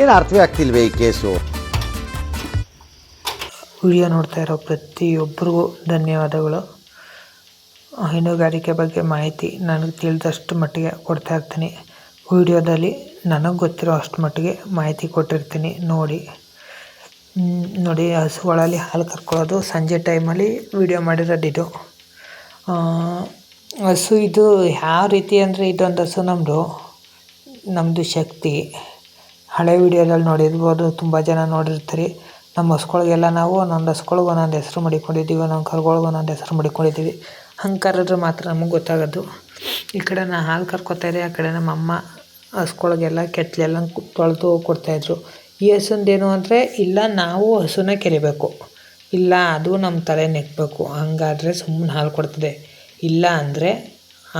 ಏನು ಅರ್ಥವೇ ಆಗ್ತಿಲ್ವೇ ಈ ಕೇಸು? ವಿಡಿಯೋ ನೋಡ್ತಾ ಇರೋ ಪ್ರತಿಯೊಬ್ಬರಿಗೂ ಧನ್ಯವಾದಗಳು. ಹೈನುಗಾರಿಕೆ ಬಗ್ಗೆ ಮಾಹಿತಿ ನನಗೆ ತಿಳಿದಷ್ಟು ಮಟ್ಟಿಗೆ ಕೊಡ್ತಾ ಇರ್ತೀನಿ. ವಿಡಿಯೋದಲ್ಲಿ ನನಗೆ ಗೊತ್ತಿರೋ ಅಷ್ಟು ಮಟ್ಟಿಗೆ ಮಾಹಿತಿ ಕೊಟ್ಟಿರ್ತೀನಿ ನೋಡಿ. ನೋಡಿ ಹಸುಗಳಲ್ಲಿ ಹಾಲು ಕರ್ಕೊಳ್ಳೋದು ಸಂಜೆ ಟೈಮಲ್ಲಿ ವಿಡಿಯೋ ಮಾಡಿರೋದು ಇದು. ಹಸು ಇದು ಯಾವ ರೀತಿ ಅಂದರೆ ಇದೊಂದು ಹಸು ನಮ್ಮದು ನಮ್ಮದು ಶಕ್ತಿ. ಹಳೆ ವಿಡಿಯೋದಲ್ಲಿ ನೋಡಿರ್ಬೋದು, ತುಂಬ ಜನ ನೋಡಿರ್ತೀರಿ. ನಮ್ಮ ಹಸ್ಗಳಿಗೆಲ್ಲ ನಾವು ಒಂದೊಂದು ಹಸ್ಗಳ್ಗೆ ಒಂದೊಂದು ಹೆಸ್ರು ಮಡಿಕೊಂಡಿದ್ದೀವಿ ಒಂದೊಂದು ಕರುಗಳ್ಗೆ ಒಂದೊಂದು ಹೆಸ್ರು ಮಡಿಕೊಂಡಿದ್ದೀವಿ. ಹಂಗೆ ಕರೆದ್ರೆ ಮಾತ್ರ ನಮಗೆ ಗೊತ್ತಾಗೋದು. ಈ ಕಡೆ ನಾ ಹಾಲು ಕರ್ಕೊತಾ ಇದ್ದೆ, ಆ ಕಡೆ ನಮ್ಮ ಅಮ್ಮ ಹಸ್ಗಳಿಗೆಲ್ಲ ಕೆತ್ತಲೆಲ್ಲ ತೊಳೆದು ಕೊಡ್ತಾಯಿದ್ರು ಈ ಹಸುಂದೇನು ಅಂದರೆ, ಇಲ್ಲ ನಾವು ಹಸುನ ಕೆರಿಬೇಕು. ಇಲ್ಲ ಅದು ನಮ್ಮ ತಲೆ ನೆಕ್ಕಬೇಕು ಹಂಗಾದ್ರೆ ಸುಮ್ಮನೆ ಹಾಲು ಕೊಡ್ತದೆ. ಇಲ್ಲ ಅಂದರೆ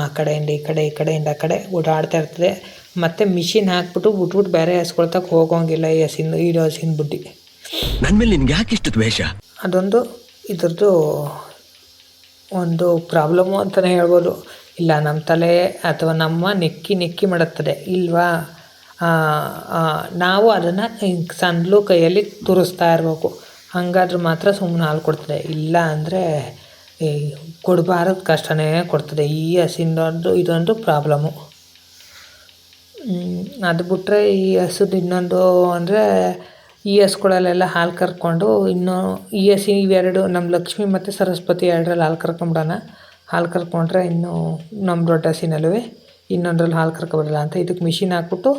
ಆ ಕಡೆಯಿಂದ, ಈ ಕಡೆ, ಈ ಕಡೆಯಿಂದ, ಆ ಕಡೆ ಓಡಾಡ್ತಾ ಇರ್ತದೆ. ಮತ್ತು ಮಿಷಿನ್ ಹಾಕ್ಬಿಟ್ಟು ಬಿಟ್ಬಿಟ್ಟು ಬೇರೆ ಹಸ್ಕೊಳ್ತಕ್ಕೆ ಹೋಗೋಂಗಿಲ್ಲ ಈ ಹಸಿನ ಈ ಹಸಿನ ಬುಡ್ಡಿ ನನ್ನ ಮೇಲೆ ನಿನ್ಗೆ ಯಾಕೆ ಇಷ್ಟು ದ್ವೇಷ? ಅದೊಂದು ಇದ್ರದ್ದು ಒಂದು ಪ್ರಾಬ್ಲಮ್ಮು ಅಂತಲೇ ಹೇಳ್ಬೋದು. ಇಲ್ಲ ನಮ್ಮ ತಲೆ ಅಥವಾ ನಮ್ಮ ನೆಕ್ಕಿ ನೆಕ್ಕಿ ಮಾಡುತ್ತದೆ. ಇಲ್ವಾ? ನಾವು ಅದನ್ನು ಸಣ್ಣ ಕೈಯಲ್ಲಿ ತುರಿಸ್ತಾ ಇರಬೇಕು. ಹಂಗಾದ್ರೆ ಮಾತ್ರ ಸುಮ್ಮನೆ ಹಾಲು ಕೊಡ್ತದೆ. ಇಲ್ಲ ಅಂದರೆ ಕೊಡಬಾರದು ಕಷ್ಟನೇ ಕೊಡ್ತದೆ. ಈ ಹಸಿಂದೊಂದು ಇದೊಂದು ಪ್ರಾಬ್ಲಮ್ಮು ಅದು ಬಿಟ್ಟರೆ ಈ ಹಸುದು ಇನ್ನೊಂದು ಅಂದರೆ ಈ ಹಸುಗಳಲ್ಲೆಲ್ಲ ಹಾಲು ಕರ್ಕೊಂಡು ಇನ್ನೂ ಈ ಹಸಿ ಇವೆರಡು ನಮ್ಮ ಲಕ್ಷ್ಮಿ ಮತ್ತು ಸರಸ್ವತಿ ಎರಡರಲ್ಲಿ ಹಾಲು ಕರ್ಕೊಂಬಿಡೋಣ. ಹಾಲು ಕರ್ಕೊಂಡ್ರೆ ಇನ್ನೂ ನಮ್ಮ ದೊಡ್ಡ ಹಸಿನಲ್ಲೂ ಇನ್ನೊಂದ್ರಲ್ಲಿ ಹಾಲು ಕರ್ಕೊಬರಲ್ಲ ಅಂತ ಇದಕ್ಕೆ ಮಿಷಿನ್ ಹಾಕ್ಬಿಟ್ಟು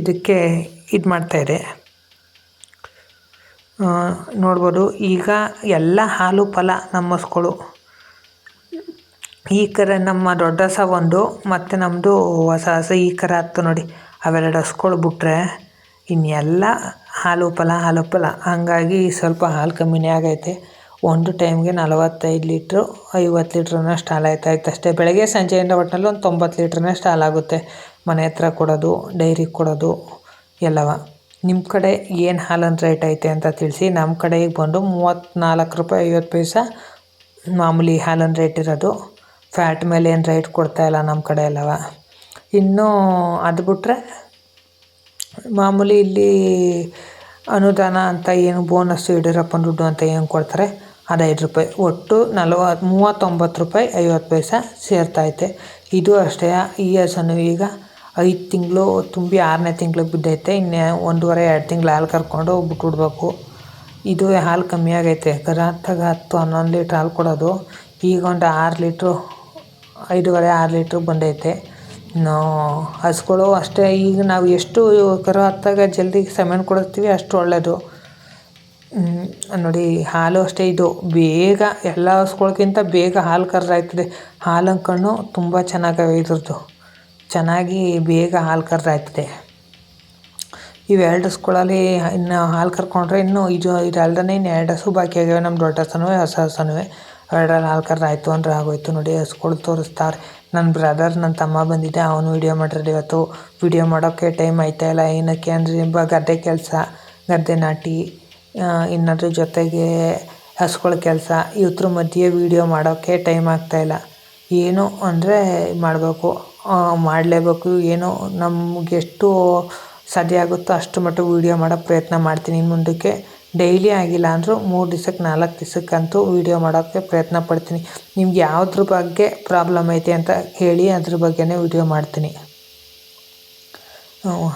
ಇದಕ್ಕೆ ಇದು ಮಾಡ್ತಾಯಿದೆ ನೋಡ್ಬೋದು ಈಗ ಎಲ್ಲ ಹಾಲು ಫಲ ನಮ್ಮ ಹಸ್ಗಳು. ಈ ಕರೆ ನಮ್ಮ ದೊಡ್ಡ ಹಸ ಒಂದು, ಮತ್ತು ನಮ್ಮದು ಹೊಸ ಹಸ ಈ ಕರೆ ಹತ್ತು ನೋಡಿ. ಅವೆರಡು ಹಸ್ಗಳು ಬಿಟ್ರೆ ಇನ್ನೆಲ್ಲ ಹಾಲು ಫಲ ಹಾಲು ಫಲ ಹಂಗಾಗಿ ಸ್ವಲ್ಪ ಹಾಲು ಕಮ್ಮಿನೇ ಆಗೈತೆ. ಒಂದು ಟೈಮ್ಗೆ ನಲವತ್ತೈದು ಲೀಟ್ರು, ಐವತ್ತು ಲೀಟ್ರನ್ನಷ್ಟು ಹಾಲು ಆಯ್ತಾಯ್ತು ಅಷ್ಟೇ. ಬೆಳಗ್ಗೆ, ಸಂಜೆಯಿಂದ ಒಟ್ಟಿನಲ್ಲಿ ಒಂದು ತೊಂಬತ್ತು ಲೀಟ್ರನ್ನಷ್ಟು ಹಾಲಾಗುತ್ತೆ ಮನೆ ಹತ್ರ ಕೊಡೋದು ಡೈರಿಗೆ ಕೊಡೋದು, ಎಲ್ಲವ. ನಿಮ್ಮ ಕಡೆ ಏನು ಹಾಲನ್ನು ರೇಟ್ ಐತೆ ಅಂತ ತಿಳಿಸಿ ನಮ್ಮ ಕಡೆಗೆ ಬಂದು ಮೂವತ್ತ್ನಾಲ್ಕು ರೂಪಾಯಿ ಐವತ್ತು ಪೈಸೆ ಮಾಮೂಲಿ ಹಾಲನ್ನು ರೇಟ್ ಇರೋದು. ಫ್ಯಾಟ್ ಮೇಲೆ ಏನು ರೇಟ್ ಕೊಡ್ತಾಯಿಲ್ಲ ನಮ್ಮ ಕಡೆ ಎಲ್ಲವ. ಇನ್ನೂ ಅದು ಬಿಟ್ಟರೆ ಮಾಮೂಲಿ ಇಲ್ಲಿ ಅನುದಾನ ಅಂತ ಏನು ಬೋನಸ್ ಯಡಿಯೂರಪ್ಪನ ದುಡ್ಡು ಅಂತ ಏನು ಕೊಡ್ತಾರೆ ಅದು ಐದು ರೂಪಾಯಿ. ಒಟ್ಟು ನಲವತ್ತು ಮೂವತ್ತೊಂಬತ್ತು ರೂಪಾಯಿ ಐವತ್ತು ಪೈಸೆ ಸೇರ್ತೈತೆ ಇದು ಅಷ್ಟೇ, ಈ ಹಸನು ಈಗ ಐದು ತಿಂಗಳು, ತುಂಬಿ ಆರನೇ ತಿಂಗ್ಳಿಗೆ ಬಿದ್ದೈತೆ. ಇನ್ನೇ ಒಂದೂವರೆ, ಎರಡು ತಿಂಗಳು ಹಾಲು ಕರ್ಕೊಂಡು ಬಿಟ್ಬಿಡ್ಬೇಕು ಇದು ಹಾಲು ಕಮ್ಮಿ ಆಗೈತೆ. ಕರಾತ್ತಾಗ ಹತ್ತು ಹನ್ನೊಂದು ಲೀಟ್ರ್ ಹಾಲು ಕೊಡೋದು. ಈಗ ಒಂದು ಆರು ಲೀಟ್ರು ಐದೂವರೆ, ಆರು ಲೀಟ್ರ್ ಬಂದೈತೆ ನಾವು ಹಸುಗಳು ಅಷ್ಟೇ, ಈಗ ನಾವು ಎಷ್ಟು ಕರು ಹತ್ತಾಗ ಜಲ್ದಿ ಸೆಮೆನ್ ಕೊಡಿಸ್ತೀವಿ, ಅಷ್ಟು ಒಳ್ಳೆಯದು ನೋಡಿ, ಹಾಲು ಅಷ್ಟೇ ಇದು. ಬೇಗ ಎಲ್ಲ ಹಸುಗಳಿಗಿಂತ ಬೇಗ ಹಾಲು ಕರ್ರಾಯ್ತದೆ ಹಾಲು ಅಂದ್ಕೊಂಡು ತುಂಬ ಚೆನ್ನಾಗಿ ಇದ್ರದ್ದು. ಚೆನ್ನಾಗಿ ಬೇಗ ಹಾಲು ಕರ್ರಾಯ್ತದೆ ಇವೆರಡು ಹಸುಗಳಲ್ಲಿ ಇನ್ನು ಹಾಲು ಕರ್ಕೊಂಡ್ರೆ ಇನ್ನು ಇದು ಇದಲ್ದೇ ಇನ್ನು ಎರಡು ಹಸು ಬಾಕಿ ಆಗ್ಯಾವೆ ನಮ್ಮ ದೊಡ್ಡ ಹಸನೂ, ಹೊಸ ಹಸನೂ. ಎರಡರಲ್ಲಿ ಹಾಲು ಆಯಿತು ಅಂದ್ರೆ ಆಗೋಯ್ತು ನೋಡಿ ಹಸುಗಳು ತೋರಿಸ್ತಾರೆ. ನನ್ನ ಬ್ರದರ್ ನನ್ನ ತಮ್ಮ ಬಂದಿದ್ದೆ ಅವನು ವೀಡಿಯೋ ಮಾಡ್ರಿ ಇವತ್ತು. ವೀಡಿಯೋ ಮಾಡೋಕ್ಕೆ ಟೈಮ್ ಆಯ್ತಾ ಇಲ್ಲ, ಏನಕ್ಕೆ ಅಂದರೆ ಬ ಗದ್ದೆ ಕೆಲಸ, ಗದ್ದೆ ನಾಟಿ ಇನ್ನದ್ರ ಜೊತೆಗೆ ಹಸುಗಳ ಕೆಲಸ. ಇವ್ರ ಮಧ್ಯೆ ವೀಡಿಯೋ ಮಾಡೋಕ್ಕೆ ಟೈಮ್ ಆಗ್ತಾಯಿಲ್ಲ ಏನು ಅಂದರೆ ಮಾಡಬೇಕು ಮಾಡಲೇಬೇಕು, ಏನೋ ನಮಗೆಷ್ಟು ಸಾಧ್ಯ ಆಗುತ್ತೋ ಅಷ್ಟು ಮಟ್ಟಿಗೆ ವೀಡಿಯೋ ಮಾಡೋ ಪ್ರಯತ್ನ ಮಾಡ್ತೀನಿ ಇನ್ನು ಮುಂದಕ್ಕೆ. ಡೈಲಿ ಆಗಿಲ್ಲ ಅಂದರೂ ಮೂರು ದಿವ್ಸಕ್ಕೆ ನಾಲ್ಕು ದಿವ್ಸಕ್ಕಂತೂ ವೀಡಿಯೋ ಮಾಡೋಕ್ಕೆ ಪ್ರಯತ್ನ ಪಡ್ತೀನಿ. ನಿಮ್ಗೆ ಯಾವುದ್ರ ಬಗ್ಗೆ ಪ್ರಾಬ್ಲಮ್ ಐತೆ ಅಂತ ಹೇಳಿ ಅದ್ರ ಬಗ್ಗೆನೇ ವೀಡಿಯೋ ಮಾಡ್ತೀನಿ.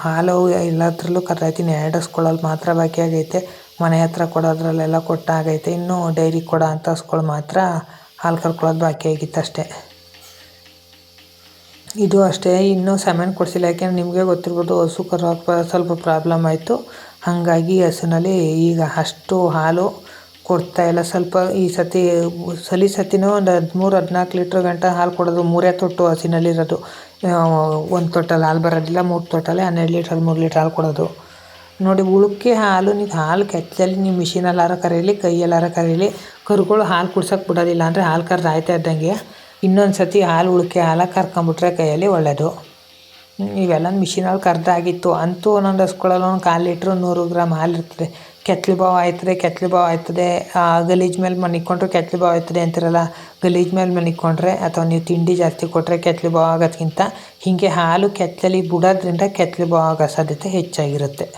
ಹಾಲು ಎಲ್ಲದ್ರಲ್ಲೂ ಕರ್ದಾಯ್ತೀನಿ ಎರಡು ಹಸ್ಕೊಳ್ಳಲ್ಲಿ ಮಾತ್ರ ಬಾಕಿ ಆಗೈತೆ. ಮನೆ ಹತ್ರ ಕೊಡೋದ್ರಲ್ಲೆಲ್ಲ ಕೊಟ್ಟಾಗೈತೆ. ಇನ್ನು ಡೈರಿ ಕೊಡೋ ಅಂತ ಹಸ್ಗಳು ಮಾತ್ರ ಹಾಲು ಕರ್ಕೊಳ್ಳೋದು ಬಾಕಿ ಆಗಿತ್ತು ಅಷ್ಟೇ. ಇದು ಅಷ್ಟೇ. ಇನ್ನೂ ಸೆಮೆಂಟ್ ಕೊಡಿಸಿಲ್ಲ. ಯಾಕೆಂದ್ರೆ ನಿಮಗೆ ಗೊತ್ತಿರ್ಬೋದು, ಹಸು ಕರೋಕ್ಕೆ ಸ್ವಲ್ಪ ಪ್ರಾಬ್ಲಮ್ ಆಯಿತು. ಹಾಗಾಗಿ ಹಸುನಲ್ಲಿ ಈಗ ಅಷ್ಟು ಹಾಲು ಕೊಡ್ತಾ ಇಲ್ಲ. ಸ್ವಲ್ಪ ಈ ಸತಿ, ಸಲಿ ಸತಿನೂ ಒಂದು ಹದಿಮೂರು, ಹದಿನಾಲ್ಕು ಲೀಟ್ರ್ ಗಂಟ ಹಾಲು ಕೊಡೋದು ಮೂರೇ ತೊಟ್ಟು ಹಸಿನಲ್ಲಿರೋದು ಒಂದು ತೊಟ್ಟಲ್ಲಿ ಹಾಲು ಬರೋದಿಲ್ಲ, ಮೂರು ತೊಟ್ಟಲ್ಲಿ ಹನ್ನೆರಡು ಲೀಟ್ರ್, ಹದಿಮೂರು ಲೀಟ್ರ್ ಹಾಲು ಕೊಡೋದು. ನೋಡಿ ಉಳುಕ್ಕೆ ಹಾಲು, ನೀವು ಹಾಲು ಕೆತ್ತಲ್ಲಿ ನೀವು ಮಿಷಿನಲ್ಲಾರ ಕರೀಲಿ, ಕೈಯಲ್ಲಾರ ಕರೀಲಿ, ಕರುಗಳು ಹಾಲು ಕುಡ್ಸೋಕೆ ಬಿಡೋದಿಲ್ಲ ಅಂದರೆ ಹಾಲು ಕರ್ದು ಆಯ್ತಾ ಇದ್ದಂಗೆ. ಇನ್ನೊಂದು ಸತಿ ಹಾಲು, ಉಳುಕೆ ಹಾಲು ಕರ್ಕೊಂಬಿಟ್ರೆ ಕೈಯಲ್ಲಿ ಒಳ್ಳೆಯದು ಇವೆಲ್ಲ ಮಿಷಿನಲ್ಲಿ ಕರ್ದಾಗಿತ್ತು ಅಂತೂ ಒಂದೊಂದು ಹಸ್ಕೊಳ್ಳಲ್ಲಿ ಒಂದು ಕಾಲು ಲೀಟ್ರು ನೂರು ಗ್ರಾಮ್ ಹಾಲು ಇರ್ತದೆ. ಕೆತ್ಲಿ ಬಾವು ಆಯ್ತದೆ, ಕೆತ್ಲಿ ಬಾವು ಆಯ್ತದೆ. ಗಲೀಜ್ ಮೇಲೆ ಮನಿಕೊಂಡ್ರೆ ಕೆತ್ಲಿ ಬಾವು ಆಯ್ತದೆ ಅಂತಿರಲ್ಲ. ಗಲೀಜ್ ಮೇಲೆ ಮನಿಕೊಂಡ್ರೆ ಅಥವಾ ನೀವು ತಿಂಡಿ ಜಾಸ್ತಿ ಕೊಟ್ಟರೆ ಕೆತ್ಲಿ ಬಾವು ಆಗೋದ್ಕಿಂತ ಹೀಗೆ ಹಾಲು ಕೆತ್ತಲಿ ಬಿಡೋದ್ರಿಂದ ಕೆತ್ಲಿ ಬಾವು ಆಗೋ ಸಾಧ್ಯತೆ ಹೆಚ್ಚಾಗಿರುತ್ತೆ.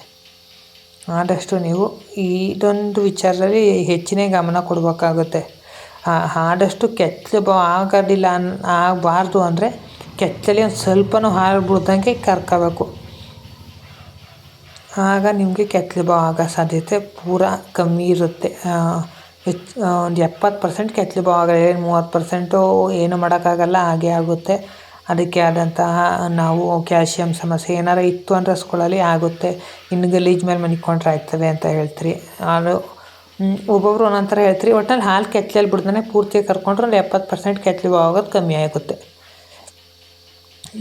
ಆದಷ್ಟು ನೀವು ಇದೊಂದು ವಿಚಾರದಲ್ಲಿ ಹೆಚ್ಚಿನ ಗಮನ ಕೊಡಬೇಕಾಗುತ್ತೆ. ಆದಷ್ಟು ಕೆತ್ತಲು ಬಾವು ಆಗೋದಿಲ್ಲ ಅನ್, ಆಗಬಾರ್ದು ಅಂದರೆ ಕೆಚ್ಚಲಿ ಒಂದು ಸ್ವಲ್ಪನೂ ಹಾಲು ಬಿಡ್ದಂಗೆ ಕರ್ಕೋಬೇಕು. ಆಗ ನಿಮಗೆ ಕೆತ್ತಲು ಬಾವು ಆಗೋ ಸಾಧ್ಯತೆ ಪೂರಾ ಕಮ್ಮಿ ಇರುತ್ತೆ. ಹೆಚ್ಚು ಒಂದು ಎಪ್ಪತ್ತು ಪರ್ಸೆಂಟ್ ಕೆತ್ತಲು ಆಗಲ್ಲ ಏನು ಮೂವತ್ತು ಪರ್ಸೆಂಟು ಏನು ಮಾಡೋಕ್ಕಾಗಲ್ಲ, ಹಾಗೆ ಆಗುತ್ತೆ. ಅದಕ್ಕೆ ಆದಂತಹ ನಾವು ಕ್ಯಾಲ್ಶಿಯಂ ಸಮಸ್ಯೆ ಏನಾರು ಇತ್ತು ಅಂದರೆ ಸ್ಕೂಲಲ್ಲಿ ಆಗುತ್ತೆ. ಇನ್ನು ಗಲೀಜು ಮೇಲೆ ಮನಿಕೊಂಡ್ರೆ ಆಯ್ತವೆ ಅಂತ ಹೇಳ್ತೀರಿ. ಅದು ಒಬ್ಬೊಬ್ಬರು ಒಬ್ಬೊಬ್ರು ಒಂದೊಂದು ಥರ ಹೇಳ್ತೀರಿ. ಒಟ್ನಲ್ಲಿ ಹಾಲು ಕೆಚ್ಚಲಲ್ಲಿ ಬಿಡ್ದೇ ಪೂರ್ತಿ ಕರ್ಕೊಂಡ್ರೆ ಒಂದು ಎಪ್ಪತ್ತು ಪರ್ಸೆಂಟ್ ಕೆತ್ತಲು ಆಗೋದು ಕಮ್ಮಿ ಆಗುತ್ತೆ.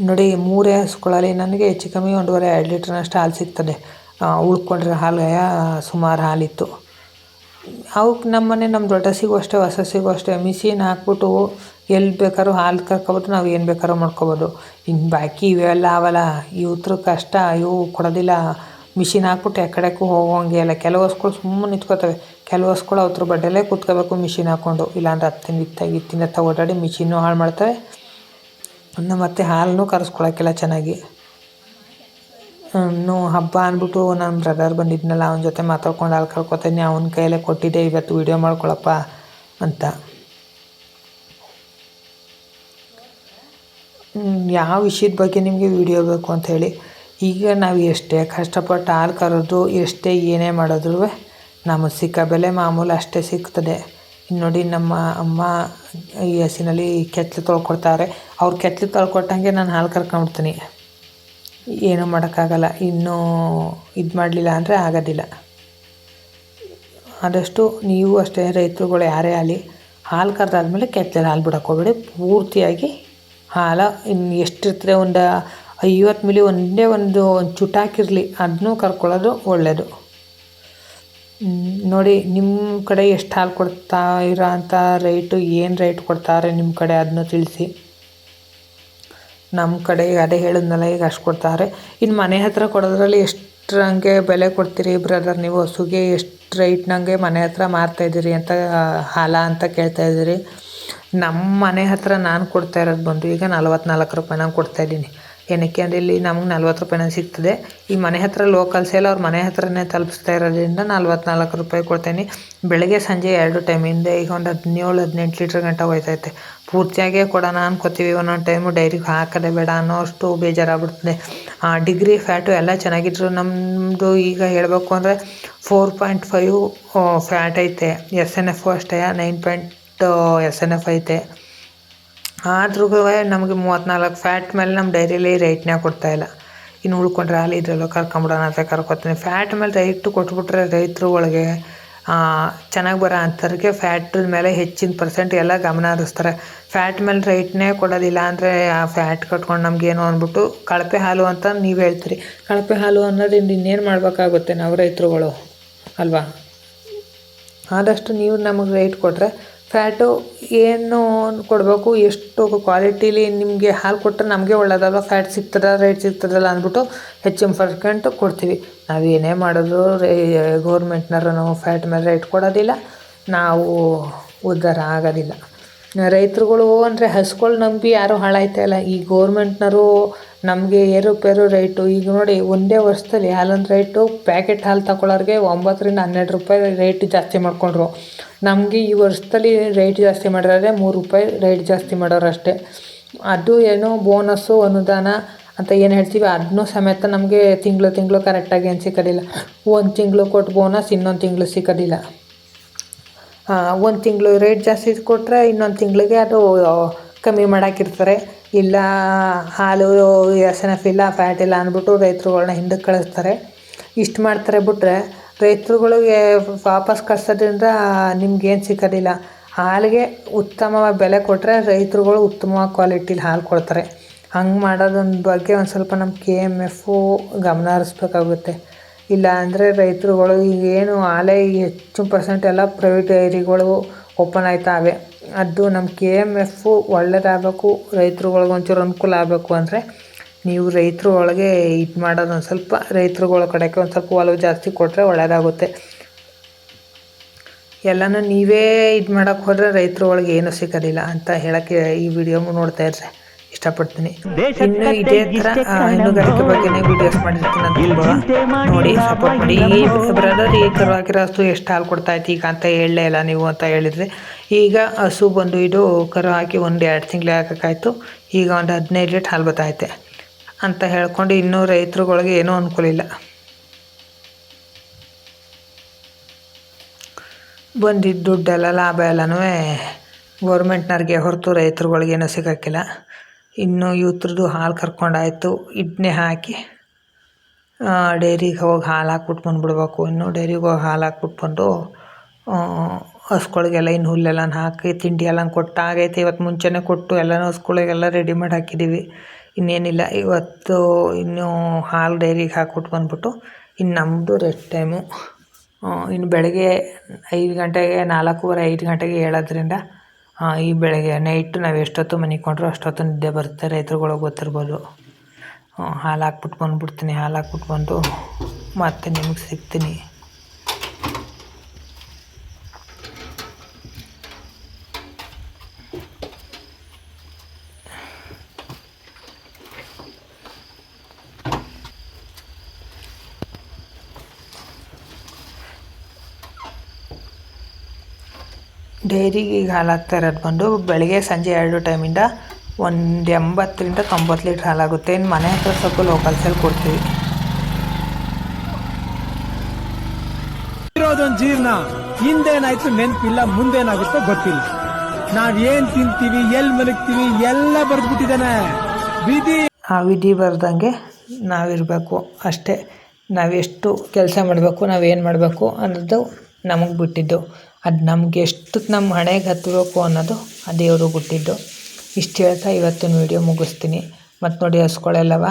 ನೋಡಿ, ಮೂರೇ ಹಸುಗಳಲ್ಲಿ ನನಗೆ ಹೆಚ್ಚು ಕಮ್ಮಿ ಒಂದೂವರೆ ಎರಡು ಲೀಟ್ರ್ನಷ್ಟು ಹಾಲು ಸಿಗ್ತದೆ. ಉಳ್ಕೊಂಡಿರೋ ಹಾಲು ಸುಮಾರು ಹಾಲಿತ್ತು. ಅವಕ್ಕೆ ನಮ್ಮನೆ ನಮ್ಮ ದೊಡ್ಡಸಿಗೂ ಅಷ್ಟೇ ಹೊಸಸಿಗೂ ಅಷ್ಟೇ ಮಿಷಿನ್ ಹಾಕ್ಬಿಟ್ಟು ಎಲ್ಲಿ ಬೇಕಾದ್ರೂ ಹಾಲು ಕರ್ಕೊಬೋದು ನಾವು ಏನು ಬೇಕಾದ್ರೂ ಮಾಡ್ಕೊಬೋದು. ಇನ್ನು ಬಾಕಿ ಇವೆಲ್ಲ ಅವಲ್ಲ ಇವ್ರ ಕಷ್ಟ, ಇವು ಕೊಡೋದಿಲ್ಲ. ಮಿಷಿನ್ ಹಾಕ್ಬಿಟ್ಟು ಎಕ್ಕಡೆಕ್ಕೂ ಹೋಗೋಂಗೆ ಇಲ್ಲ ಕೆಲವು ಹಸ್ಗಳು ಸುಮ್ಮನೆ ನಿಂತ್ಕೋತವೆ. ಕೆಲವು ಹಸ್ಗಳು ಅವ್ರ ಬಡ್ಡಲ್ಲೇ ಕೂತ್ಕೋಬೇಕು ಮಿಷಿನ್ ಹಾಕ್ಕೊಂಡು. ಇಲ್ಲಾಂದ್ರೆ ಹತ್ತಿನ ಇತ್ತಾಗಿ ಇತ್ತಿನ ಓಡಾಡಿ ಮಿಷಿನ್ನು ಹಾಳು ಮಾಡ್ತವೆ. ಇನ್ನು ಮತ್ತೆ ಹಾಲನ್ನು ಕರೆಸ್ಕೊಳಕ್ಕೆಲ್ಲ ಚೆನ್ನಾಗಿ. ಇನ್ನು ಹಬ್ಬ ಅಂದ್ಬಿಟ್ಟು ನನ್ನ ಬ್ರದರ್ ಬಂದಿದ್ನಲ್ಲ, ಅವನ ಜೊತೆ ಮಾತಾಡ್ಕೊಂಡು ಹಾಲು ಕರ್ಕೊತೀನಿ, ಅವನ ಕೈಯಲ್ಲೇ ಕೊಟ್ಟಿದ್ದೆ, ಇವತ್ತು ವೀಡಿಯೋ ಮಾಡ್ಕೊಳಪ್ಪ ಅಂತ. ಯಾವ ವಿಷಯದ ಬಗ್ಗೆ ನಿಮಗೆ ವಿಡಿಯೋ ಬೇಕು ಅಂತ ಹೇಳಿ, ಈಗ ನಾವು ಎಷ್ಟೇ ಕಷ್ಟಪಟ್ಟು ಹಾಲು ಕರೆದು, ಎಷ್ಟೇ ಏನೇ ಮಾಡಿದ್ರೂ ನಮಗೆ ಸಿಕ್ಕ ಬೆಲೆ ಮಾಮೂಲು ಅಷ್ಟೇ ಸಿಗ್ತದೆ. ನೋಡಿ ನಮ್ಮ ಅಮ್ಮ ಈ ಹಸಿನಲ್ಲಿ ಕೆತ್ತಲು ತೊಳ್ಕೊಡ್ತಾರೆ. ಅವ್ರು ಕೆತ್ತಲು ತೊಳ್ಕೊಟ್ಟಂಗೆ ನಾನು ಹಾಲು ಕರ್ಕೊಂಡ್ಬಿಡ್ತೀನಿ. ಏನೂ ಮಾಡೋಕ್ಕಾಗಲ್ಲ. ಇನ್ನೂ ಇದು ಮಾಡಲಿಲ್ಲ ಅಂದರೆ ಆಗೋದಿಲ್ಲ. ಆದಷ್ಟು ನೀವು ಅಷ್ಟೇ ರೈತರುಗಳು ಯಾರೇ ಆಗಲಿ ಹಾಲು ಕರೆದಾದ್ಮೇಲೆ ಕೆತ್ತಲೆ ಹಾಲು ಬಿಡಕ್ಕೆ ಹೋಗ್ಬೇಡಿ. ಪೂರ್ತಿಯಾಗಿ ಹಾಲು ಇನ್ನು ಎಷ್ಟಿರ್ತದೆ ಒಂದು ಐವತ್ತು ಮಿಲಿ ಒಂದೇ ಒಂದು ಚುಟಾಕಿರಲಿ ಅದನ್ನೂ ಕರ್ಕೊಳ್ಳೋದು ಒಳ್ಳೆಯದು ನೋಡಿ ನಿಮ್ಮ ಕಡೆ ಎಷ್ಟು ಹಾಲು ಕೊಡ್ತಾ ಇರೋ ಅಂಥ ರೇಟು ಏನು ರೇಟ್ ಕೊಡ್ತಾರೆ ನಿಮ್ಮ ಕಡೆ ಅದನ್ನ ತಿಳಿಸಿ. ನಮ್ಮ ಕಡೆ ಅದೇ ಹೇಳಿದ್ನಲ್ಲ, ಈಗ ಅಷ್ಟು ಕೊಡ್ತಾರೆ. ಇನ್ನು ಮನೆ ಹತ್ರ ಕೊಡೋದ್ರಲ್ಲಿ ಎಷ್ಟರಂಗೆ ಬೆಲೆ ಕೊಡ್ತೀರಿ ಬ್ರದರ್ ನೀವು? ಹಸುಗೆ ಎಷ್ಟು ರೇಟ್ನಂಗೆ ಮನೆ ಹತ್ರ ಮಾರ್ತಾಯಿದ್ದೀರಿ ಅಂತ ಹಾಲ ಅಂತ ಕೇಳ್ತಾ ಇದ್ದೀರಿ. ನಮ್ಮ ಮನೆ ಹತ್ರ ನಾನು ಕೊಡ್ತಾ ಇರೋದು ಬಂದು ಈಗ ನಲ್ವತ್ನಾಲ್ಕು ರೂಪಾಯಿ ನಾನು ಕೊಡ್ತಾಯಿದ್ದೀನಿ ಏನಕ್ಕೆ ಅಂದರೆ ಇಲ್ಲಿ ನಮಗೆ ನಲ್ವತ್ತು ರೂಪಾಯಿನ ಸಿಗ್ತದೆ. ಈ ಮನೆ ಹತ್ರ ಲೋಕಲ್ ಸೇಲ್ ಅವ್ರ ಮನೆ ಹತ್ರನೇ ತಲುಪಿಸ್ತಾ ಇರೋದ್ರಿಂದ ನಲ್ವತ್ನಾಲ್ಕು ರೂಪಾಯಿ ಕೊಡ್ತೀನಿ. ಬೆಳಗ್ಗೆ, ಸಂಜೆ ಎರಡು ಟೈಮಿಂದ ಈಗ ಒಂದು ಹದಿನೇಳು ಹದಿನೆಂಟು ಲೀಟ್ರ್ ಗಂಟೆ ಹೋಯ್ತೈತೆ. ಪೂರ್ತಿಯಾಗೇ ಕೊಡೋಣ ಅನ್ಕೋತೀವಿ. ಒಂದೊಂದು ಟೈಮು ಡೈರಿಗೆ ಹಾಕೋದೇ ಬೇಡ ಅನ್ನೋ ಅಷ್ಟು ಬೇಜಾರಾಗ್ಬಿಡ್ತದೆ ಡಿಗ್ರಿ ಫ್ಯಾಟು ಎಲ್ಲ ಚೆನ್ನಾಗಿದ್ರು. ನಮ್ಮದು ಈಗ ಹೇಳಬೇಕು ಅಂದರೆ ಫೋರ್ ಪಾಯಿಂಟ್ ಫೈವ್ ಫ್ಯಾಟ್ ಐತೆ. ಎಸ್ ಎನ್ ಎಫ್ ಅಷ್ಟೇ nine point S N F ಐತೆ. ಆದ್ರೂ ನಮಗೆ ಮೂವತ್ತ್ನಾಲ್ಕು ಫ್ಯಾಟ್ ಮೇಲೆ ನಮ್ಮ ಡೈರಿಲಿ ರೇಟ್ನೇ ಕೊಡ್ತಾಯಿಲ್ಲ ಇನ್ನು ಉಳ್ಕೊಂಡ್ರೆ ಹಾಲು ಇದ್ರಲ್ಲೋ ಕರ್ಕೊಂಬಿಡೋಣ ಅಂತ ಕರ್ಕೊತೀನಿ. ಫ್ಯಾಟ್ ಮೇಲೆ ರೈಟು ಕೊಟ್ಬಿಟ್ರೆ ರೈತರುಗಳಿಗೆ ಚೆನ್ನಾಗಿ ಬರೋ ಅಂಥವ್ರಿಗೆ ಫ್ಯಾಟ್ ಮೇಲೆ ಹೆಚ್ಚಿನ ಪರ್ಸೆಂಟ್ ಎಲ್ಲ ಗಮನ ಹರಿಸ್ತಾರೆ. ಫ್ಯಾಟ್ ಮೇಲೆ ರೈಟ್ನೇ ಕೊಡೋದಿಲ್ಲ ಅಂದರೆ ಆ ಫ್ಯಾಟ್ ಕಟ್ಕೊಂಡು ನಮಗೇನು ಅಂದ್ಬಿಟ್ಟು ಕಳಪೆ ಹಾಲು ಅಂತ ನೀವು ಹೇಳ್ತೀರಿ. ಕಳಪೆ ಹಾಲು ಅನ್ನೋದ್ರಿಂದ ಇನ್ನೇನು ಮಾಡಬೇಕಾಗುತ್ತೆ ನಾವು ರೈತರುಗಳು? ಅಲ್ವಾ? ಆದಷ್ಟು ನೀವು ನಮಗೆ ರೈಟ್ ಕೊಟ್ಟರೆ ಫ್ಯಾಟು ಏನು ಕೊಡಬೇಕು, ಎಷ್ಟು ಕ್ವಾಲಿಟೀಲಿ ನಿಮಗೆ ಹಾಲು ಕೊಟ್ಟರೆ ನಮಗೆ ಒಳ್ಳೆಯದಲ್ಲ ಫ್ಯಾಟ್ ಸಿಗ್ತದ, ರೇಟ್ ಸಿಗ್ತದಲ್ಲ ಅಂದ್ಬಿಟ್ಟು ಹೆಚ್ಚು ಇಂಪರ್ಕೆಂಟು ಕೊಡ್ತೀವಿ. ನಾವು ಏನೇ ಮಾಡಿದ್ರು ರೇ, ಗೌರ್ಮೆಂಟ್ನವರು ನಾವು ಫ್ಯಾಟ್ ಮೇಲೆ ರೇಟ್ ಕೊಡೋದಿಲ್ಲ, ನಾವು ಉದ್ಧಾರ ಆಗೋದಿಲ್ಲ. ರೈತರುಗಳು ಅಂದರೆ ಹಸುಗಳು ನಂಬಿ ಯಾರೂ ಹಾಳಾಯ್ತಾಯಿಲ್ಲ ಈ ಗೌರ್ಮೆಂಟ್ನವರು ನಮಗೆ ಏರುಪೇರು ರೇಟು ಈಗ ನೋಡಿ ಒಂದೇ ವರ್ಷದಲ್ಲಿ ಹಾಲಿನ ರೇಟು ಪ್ಯಾಕೆಟ್ ಹಾಲು ತಗೊಳ್ಳೋರಿಗೆ ಒಂಬತ್ತರಿಂದ ಹನ್ನೆರಡು ರೂಪಾಯಿ ರೇಟ್ ಜಾಸ್ತಿ ಮಾಡಿಕೊಂಡ್ರು. ನಮಗೆ ಈ ವರ್ಷದಲ್ಲಿ ರೇಟ್ ಜಾಸ್ತಿ ಮಾಡಿದ್ರೆ ಮೂರು ರೂಪಾಯಿ ರೇಟ್ ಜಾಸ್ತಿ ಮಾಡೋರು ಅಷ್ಟೇ. ಅದು ಏನೋ ಬೋನಸ್ಸು ಅನುದಾನ ಅಂತ ಏನು ಹೇಳ್ತೀವಿ ಅದನ್ನೂ ಸಮೇತ ನಮಗೆ ತಿಂಗಳು ತಿಂಗಳು ಕರೆಕ್ಟಾಗಿ ಏನು ಸಿಕ್ಕೋದಿಲ್ಲ ಒಂದು ತಿಂಗಳು ಕೊಟ್ಟು ಬೋನಸ್ ಇನ್ನೊಂದು ತಿಂಗಳು ಸಿಕ್ಕೋದಿಲ್ಲ ಒಂದು ತಿಂಗಳು ರೇಟ್ ಜಾಸ್ತಿ ಕೊಟ್ಟರೆ ಇನ್ನೊಂದು ತಿಂಗಳಿಗೆ ಅದು ಕಮ್ಮಿ ಮಾಡಾಕಿರ್ತಾರೆ. ಇಲ್ಲ, ಹಾಲು, ಎಸ್ ಎನ್ ಎಫ್ ಇಲ್ಲ ಫ್ಯಾಟ್ ಇಲ್ಲ ಅಂದ್ಬಿಟ್ಟು ರೈತರುಗಳ್ನ ಹಿಂದಕ್ಕೆ ಕಳಿಸ್ತಾರೆ. ಇಷ್ಟು ಮಾಡ್ತಾರೆ ಬಿಟ್ಟರೆ ರೈತರುಗಳಿಗೆ ವಾಪಸ್ ಕಳ್ಸೋದ್ರಿಂದ ನಿಮ್ಗೇನು ಸಿಕ್ಕೋದಿಲ್ಲ ಹಾಲಿಗೆ ಉತ್ತಮ ಬೆಲೆ ಕೊಟ್ಟರೆ ರೈತರುಗಳು ಉತ್ತಮ ಕ್ವಾಲಿಟಿಲಿ ಹಾಲು ಕೊಡ್ತಾರೆ. ಹಂಗೆ ಮಾಡೋದೊಂದು ಬಗ್ಗೆ ಒಂದು ಸ್ವಲ್ಪ ನಮ್ಮ ಕೆ ಎಂ ಎಫು ಗಮನ ಹರಿಸ್ಬೇಕಾಗುತ್ತೆ. ಇಲ್ಲ ಅಂದರೆ ರೈತರುಗಳು ಈಗೇನು ಆಲೆ ಹೆಚ್ಚು ಪರ್ಸೆಂಟ್ ಎಲ್ಲ ಪ್ರೈವೇಟ್ ಡೈರಿಗಳು ಓಪನ್ ಆಯ್ತಾವೆ. ಅದು ನಮ್ಮ ಕೆ ಎಂ ಎಫು ಒಳ್ಳೇದಾಗಬೇಕು, ರೈತರುಗಳ್ಗೆ ಒಂಚೂರು ಅನುಕೂಲ ಆಗಬೇಕು ಅಂದರೆ ನೀವು ರೈತರು ಒಳಗೆ ಇದು ಮಾಡೋದು ಒಂದು ಸ್ವಲ್ಪ, ರೈತರುಗಳ ಕಡೆಗೆ ಒಂದು ಸ್ವಲ್ಪ ಒಲವು ಜಾಸ್ತಿ ಕೊಟ್ಟರೆ ಒಳ್ಳೆಯದಾಗುತ್ತೆ ಎಲ್ಲನೂ ನೀವೇ ಇದು ಮಾಡೋಕ್ಕೆ ಹೋದರೆ ರೈತರು ಒಳಗೆ ಏನೂ ಸಿಗೋದಿಲ್ಲ ಅಂತ ಹೇಳೋಕ್ಕೆ ಈ ವಿಡಿಯೋ ನೋಡ್ತಾ ಇಷ್ಟಪಡ್ತೀನಿ. ಇನ್ನು ಇದೇ ಥರ ಹೈನುಗಾರಿಕೆ ಬಗ್ಗೆನೇ ವಿಡಿಯೋಸ್ ಮಾಡಿರ್ತೀನಿ ಅಂತ ನೋಡಿ ಸಪೋರ್ಟ್ ಮಾಡಿ. ಈ ಬ್ರದರ್ ಈ ಕರು ಹಾಕಿರೋ ಹಸು ಎಷ್ಟು ಹಾಲು ಕೊಡ್ತಾ ಇತ್ತು ಈಗ ಅಂತ ಹೇಳಲೇ ಇಲ್ಲ ನೀವು ಅಂತ ಹೇಳಿದ್ರಿ. ಈಗ ಹಸು ಬಂದು ಇದು ಕರು ಹಾಕಿ ಒಂದು ಎರಡು ತಿಂಗಳು ಹಾಕೋಕ್ಕಾಯ್ತು. ಈಗ ಒಂದು ಹದಿನೈದು ಲೀಟ್ರ್ ಹಾಲು ಬತ್ತಾಯ್ತೆ ಅಂತ ಹೇಳ್ಕೊಂಡು ಇನ್ನೂ ರೈತರುಗಳಿಗೆ ಏನೂ ಅನುಕೂಲ ಇಲ್ಲ ಬಂದಿದ್ದ ದುಡ್ಡೆಲ್ಲ ಲಾಭ ಎಲ್ಲನೂ ಗೌರ್ಮೆಂಟ್ನವ್ರಿಗೆ ಹೊರತು ರೈತರುಗಳಿಗೇನೂ ಸಿಗೋಕ್ಕಿಲ್ಲ. ಇನ್ನು ಇವ್ರದ್ದು ಹಾಲು ಕರ್ಕೊಂಡಾಯಿತು ಇಡ್ನೆ ಹಾಕಿ ಡೈರಿಗೆ ಹೋಗಿ ಹಾಲು ಹಾಕ್ಬಿಟ್ಟು ಬಿಡಬೇಕು ಇನ್ನು ಡೈರಿಗೆ ಹೋಗಿ ಹಾಲು ಹಾಕ್ಬಿಟ್ಟು ಬಂದು ಇನ್ನು ಹುಲ್ಲೆಲ್ಲ ಹಾಕಿ ತಿಂಡಿ ಎಲ್ಲ ಕೊಟ್ಟು ಆಗೈತೆ ಇವತ್ತು ಮುಂಚೆನೆ ಕೊಟ್ಟು ಎಲ್ಲನೂ ಹಸ್ಗಳಿಗೆಲ್ಲ ರೆಡಿ ಮಾಡಿ ಹಾಕಿದ್ದೀವಿ ಇನ್ನೇನಿಲ್ಲ ಇವತ್ತು ಇನ್ನು ಹಾಲು ಡೈರಿಗೆ ಹಾಕ್ಬಿಟ್ಟು ಬಂದ್ಬಿಟ್ಟು ಇನ್ನು ನಮ್ಮದು ರೆಸ್ಟ್ ಟೈಮು ಇನ್ನು ಬೆಳಗ್ಗೆ ಐದು ಗಂಟೆಗೆ ನಾಲ್ಕೂವರೆ ಐದು ಗಂಟೆಗೆ ಏಳೋದ್ರಿಂದ ಆ, ಈ ಬೆಳಗ್ಗೆ ನೈಟ್ ನಾವು ಎಷ್ಟೊತ್ತು ಮನಿಕೊಂಡ್ರು ಅಷ್ಟೊತ್ತು ನಿದ್ದೆ ಬರುತ್ತೆ ರೈತರುಗಳಿಗೆ ಗೊತ್ತಿರ್ಬೋದು. ಹಾಲು ಹಾಕ್ಬಿಟ್ಟು ಬಂದ್ಬಿಡ್ತೀನಿ, ಹಾಲು ಹಾಕ್ಬಿಟ್ಟು ಬಂದು ಮತ್ತೆ ನಿಮಗೆ ಸಿಗ್ತೀನಿ. ಡೈರಿಗೆ ಈಗ ಹಾಲು ಇರೋದು ಬಂದು ಬೆಳಗ್ಗೆ ಸಂಜೆ ಎರಡು ಟೈಮಿಂದ ಒಂದು ಎಂಬತ್ತರಿಂದ ತೊಂಬತ್ತು ಲೀಟ್ರ್ ಹಾಲಾಗುತ್ತೆ. ಇನ್ನು ಮನೆ ಹತ್ರ ಸ್ವಲ್ಪ ಲೋಕಲ್ಸಲ್ಲಿ ಕೊಡ್ತೀವಿ. ಇರೋದೊಂದು ಜೀರ್ಣ. ಹಿಂದೇನಾಯ್ತು ನೆನಪಿಲ್ಲ ಮುಂದೇನಾಗುತ್ತೋ ಗೊತ್ತಿಲ್ಲ. ನಾವ್ ಏನ್ ತಿಂತೀವಿ ಎಲ್ ಮಲಗ್ತೀವಿ ಎಲ್ಲ ಬರ್ದ್ಬಿಟ್ಟಿದಾನೆ ವಿಧಿ. ಆ ವಿಧಿ ಬರ್ದಂಗೆ ನಾವಿರಬೇಕು. ಅಷ್ಟೇ. ನಾವೆಷ್ಟು ಕೆಲಸ ಮಾಡಬೇಕು ನಾವೇನು ಮಾಡಬೇಕು ಅನ್ನೋದು ನಮಗೆ ಬಿಟ್ಟಿದ್ದು. ಅದು ನಮ್ಗೆ ಎಷ್ಟು ನಮ್ಮ ಹಣೆಗೆ ಹತ್ತಬೇಕು ಅನ್ನೋದು ಆ ದೇವರು ಬಿಟ್ಟಿದ್ದು ಇಷ್ಟು ಹೇಳ್ತಾ ಇವತ್ತಿನ ವಿಡಿಯೋ ಮುಗಿಸ್ತೀನಿ. ಮತ್ತು ನೋಡಿ ಹಸ್ಗಳೆಲ್ಲವ?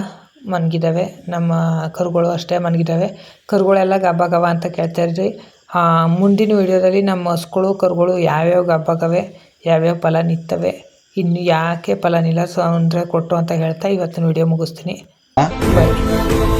ಮನ್ಗಿದ್ದಾವೆ ನಮ್ಮ ಕರುಗಳು ಅಷ್ಟೇ ಮನ್ಗಿದ್ದಾವೆ ಕರುಗಳೆಲ್ಲ ಗಬ್ಬ ಗಬ್ಬ ಅಂತ ಕೇಳ್ತಾಯಿದ್ರಿ ಮುಂದಿನ ವಿಡಿಯೋದಲ್ಲಿ ನಮ್ಮ ಹಸ್ಗಳು ಕರುಗಳು ಯಾವ್ಯಾವ ಗಬ್ಬಗವೆ ಯಾವ್ಯಾವ ಫಲ ನಿತ್ತವೆ ಇನ್ನು ಯಾಕೆ ಫಲ ನಿಲ್ಲ ಸೊ ಕೊಟ್ಟು ಅಂತ ಹೇಳ್ತಾ ಇವತ್ತಿನ ವಿಡಿಯೋ ಮುಗಿಸ್ತೀನಿ. ಬಾಯ್